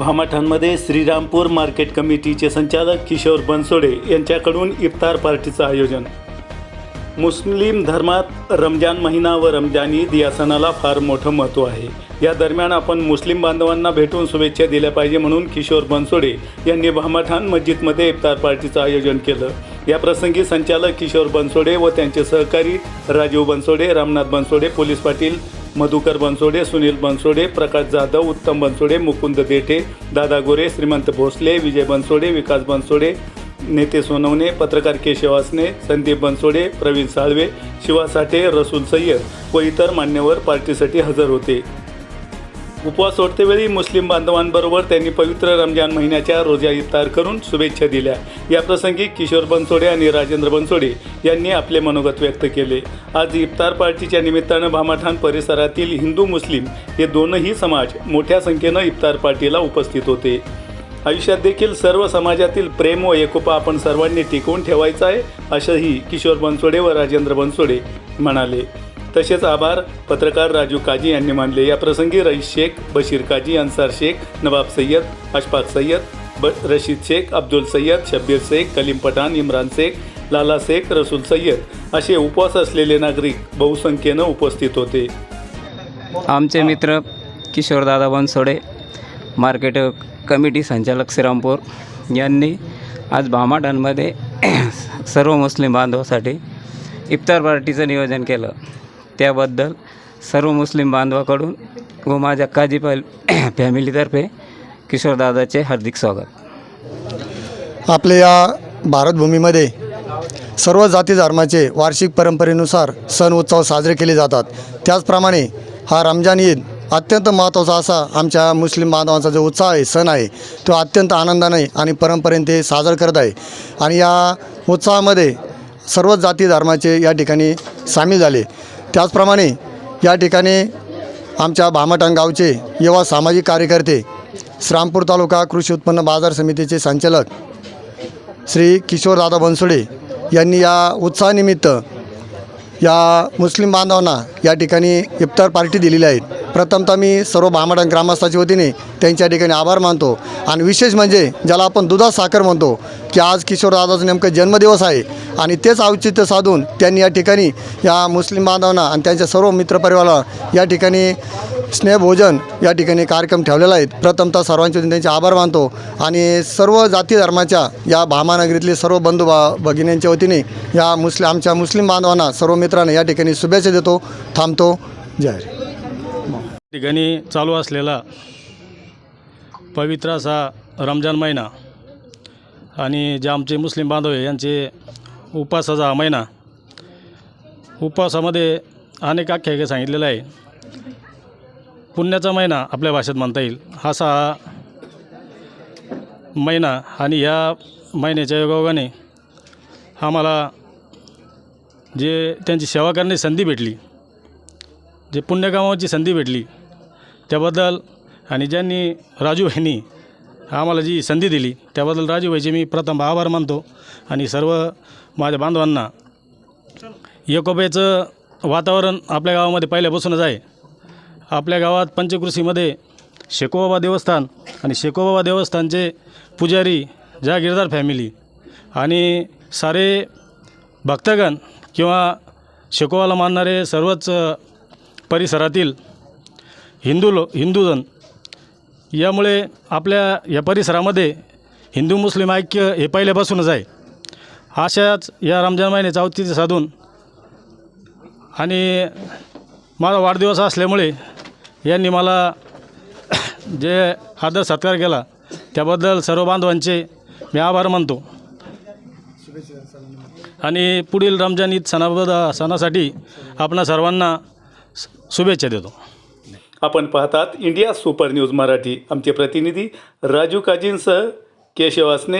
भामाठांमध्ये Shrirampur market कमिटीचे संचालक किशोर बनसोडे यांच्याकडून इफ्तार पार्टीचं आयोजन. मुस्लिम धर्मात रमजान महिना व रमजान ईद या सणाला फार मोठं महत्त्व आहे. या दरम्यान आपण मुस्लिम बांधवांना भेटून शुभेच्छा दिल्या पाहिजे म्हणून किशोर बनसोडे यांनी भामाठाण मस्जिदमध्ये इफ्तार पार्टीचं आयोजन केलं. या प्रसंगी संचालक किशोर बनसोडे व त्यांचे सहकारी राजीव बनसोडे रामनाथ बनसोडे पोलीस पाटील मधुकर बनसोडे सुनील बनसोडे प्रकाश जाधव उत्तम बनसोडे मुकुंद देठे दादा गोरे श्रीमंत भोसले विजय बनसोडे विकास बनसोडे नेते सोनवणे पत्रकार केशव असणे संदीप बनसोडे प्रवीण साळवे शिवा साठे रसूल सय्यद व इतर मान्यवर पार्टीसाठी हजर होते. उपवास सोडतेवेळी मुस्लिम बांधवांबरोबर त्यांनी पवित्र रमजान महिन्याच्या रोजा इफ्तार करून शुभेच्छा दिल्या. याप्रसंगी किशोर बनसोडे आणि राजेंद्र बनसोडे यांनी आपले मनोगत व्यक्त केले. आज इफ्तार पार्टीच्या निमित्तानं भामाठाण परिसरातील हिंदू मुस्लिम हे दोनही समाज मोठ्या संख्येनं इफ्तार पार्टीला उपस्थित होते. आयुष्यात देखील सर्व समाजातील प्रेम व एकोपा आपण सर्वांनी टिकवून ठेवायचा आहे असंही किशोर बनसोडे व राजेंद्र बनसोडे म्हणाले. तसेच आभार. पत्रकार राजू काजी यांनी मानले या प्रसंगी रईस शेख बशीर काजी अन्सार शेख नवाब सय्यद अशफाक सय्यद ब रशीद शेख अब्दुल सय्यद शब्बीर शेख कलीम पठाण इम्रान शेख लाला शेख रसूल सय्यद असे उपवास असलेले नागरिक बहुसंख्येनं उपस्थित होते. आमचे मित्र किशोरदादा बनसोडे मार्केट कमिटी संचालक श्रीरामपूर यांनी आज भामाडांमध्ये सर्व मुस्लिम बांधवासाठी इफ्तार पार्टीचं नियोजन केलं. त्याबद्दल सर्व मुस्लिम बांधवाकडून व माझ्या काजी फॅमिलीतर्फे किशोरदादाचे हार्दिक स्वागत. आपल्या या भारतभूमीमध्ये सर्व जाती धर्माचे वार्षिक परंपरेनुसार सण उत्सव साजरे केले जातात. त्याचप्रमाणे हा रमजान ईद अत्यंत महत्त्वाचा असा आमच्या मुस्लिम बांधवांचा जो उत्साह आहे सण आहे तो अत्यंत आनंदाने आणि परंपरेने ते साजरा करत आहे. आणि या उत्साहामध्ये सर्वच जाती धर्माचे या ठिकाणी सामील झाले. त्याचप्रमाणे या ठिकाणी आमच्या भामटण गावचे युवा सामाजिक कार्यकर्ते श्रामपूर तालुका कृषी उत्पन्न बाजार समितीचे संचालक श्री किशोरदादा बनसोडे यांनी या उत्साहानिमित्त या मुस्लिम बांधवांना या ठिकाणी इफ्तार पार्टी दिलेली आहेत प्रथमतः मी सर्व भामडा ग्रामस्थाच्या वतीने त्यांच्या ठिकाणी आभार मानतो. आणि विशेष म्हणजे ज्याला आपण दुधात साखर म्हणतो की आज किशोरदादाचा नेमकं जन्मदिवस आहे आणि तेच औचित्य साधून त्यांनी या ठिकाणी या मुस्लिम बांधवांना आणि त्यांच्या सर्व मित्रपरिवाराला या ठिकाणी स्नेहभोजन या ठिकाणी कार्यक्रम ठेवलेला आहे. प्रथमतः सर्वांच्या त्यांचे आभार मानतो. आणि सर्व जाती धर्माच्या या भामानगरीतले सर्व बंधू बा भगिनींच्या वतीने या मुस्लिम आमच्या मुस्लिम बांधवांना सर्व मित्रांना या ठिकाणी शुभेच्छा देतो. थांबतो. जय ठिकाणी चालू असलेला पवित्र असा रमजान महिना आणि जे आमचे मुस्लिम बांधव आहे यांचे उपवासाचा हा महिना उपवासामध्ये अनेक आख्यायिका सांगितलेलं आहे पुण्याचा महिना आपल्या भाषेत म्हणता येईल. असा हा महिना आणि ह्या महिन्याच्या योगायोगाने आम्हाला जे त्यांची सेवा करण्याची संधी भेटली जे पुण्यकामाची संधी भेटली त्याबद्दल आणि ज्यांनी राजूभाईंनी आम्हाला जी संधी दिली त्याबद्दल राजूभाईचे मी प्रथम आभार मानतो आणि सर्व माझ्या बांधवांना एकोप्याचं वातावरण आपल्या गावामध्ये पहिल्यापासूनच आहे. आपल्या गावात पंचकृषीमध्ये शेकोबाबा देवस्थान आणि शेकोबाबा देवस्थानचे पुजारी जहागीरदार फॅमिली आणि सारे भक्तगण किंवा शेकोबाला मानणारे सर्वच परिसरातील हिंदू लो हिंदूजन. यामुळे आपल्या या परिसरामध्ये हिंदू मुस्लिम ऐक्य हे पहिल्यापासूनच आहे. अशाच या रमजान महिने चौथीचे साधून आणि माझा वाढदिवस असल्यामुळे यांनी मला जे आदर सत्कार केला त्याबद्दल सर्व बांधवांचे मी आभार मानतो. आणि पुढील रमजान ईद सणाबद्दल सणासाठी आपणा सर्वांना शुभेच्छा देतो. आपण पाहतात इंडिया सुपर न्यूज मराठी. आमचे प्रतिनिधी राजू काजींसह केशव असणे